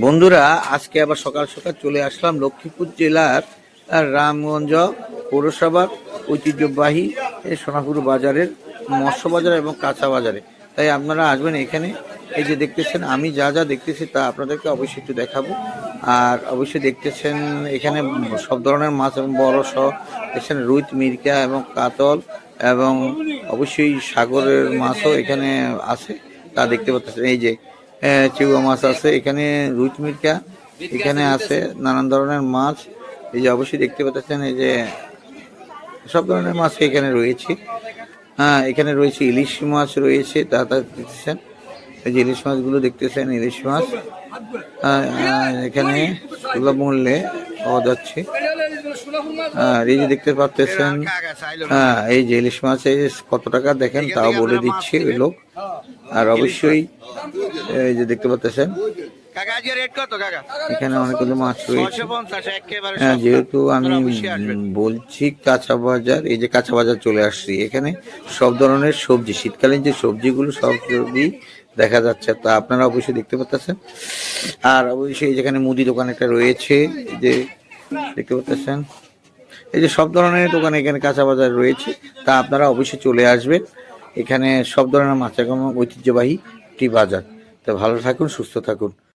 বন্ধুরা, আজকে আবার সকাল সকাল চলে আসলাম লক্ষ্মীপুর জেলার রামগঞ্জ পৌরসভার ঐতিহ্যবাহী সোনাপুর বাজারের মৎস্য বাজার এবং কাঁচা বাজারে। তাই আপনারা আসবেন এখানে, এই যে দেখতেছেন, আমি যা যা দেখতেছি তা আপনাদেরকে অবশ্যই একটু দেখাবো। আর অবশ্যই দেখতেছেন এখানে সব ধরনের মাছ এবং বড় সহ দেখছেন রুইত, মির্কা এবং কাতল এবং অবশ্যই সাগরের মাছও এখানে আছে, তা দেখতে পাচ্ছেন। এই যে চিউয়া মাছ আছে। এখানে রুইত মির্কা এখানে আছে নানান ধরনের মাছ। এই যে অবশ্যই দেখতে পাচ্ছেন এই যে সব ধরনের মাছ এখানে রয়েছে। হ্যাঁ এখানে রয়েছে ইলিশ মাছ রয়েছে তা তা দেখতেছেন। এই যে ইলিশ মাছগুলো দেখতেছেন ইলিশ মাছ। আহ, এখানে সুলভ মূল্যে পাওয়া যাচ্ছে। আর এই যে দেখতে পাচ্ছেন হ্যাঁ এই যে ইলিশ মাছ কত টাকা দেখেন, তাও বলে দিচ্ছে ওই লোক। আর অবশ্যই, এই যে দেখতে পাচ্ছেন, এখানে অনেকগুলো মাছ রয়েছে। হ্যাঁ যেহেতু আমি বলছি কাঁচা বাজার, এই যে কাঁচা বাজার চলে আসছি। এখানে সব ধরনের সবজি, শীতকালীন যে সবজিগুলো সব সবজি দেখা যাচ্ছে, তা আপনারা অবশ্যই দেখতে পাচ্ছেন। আর অবশ্যই যেখানে মুদি দোকান একটা রয়েছে, যে দেখতে পাচ্ছেন? এই যে সব ধরনের দোকান এখানে কাঁচা বাজার রয়েছে, তা আপনারা অবশ্যই চলে আসবেন। এখানে সব ধরনের মাছ এখন ঐতিহ্যবাহী একটি বাজার। তো ভালো থাকুন, সুস্থ থাকুন।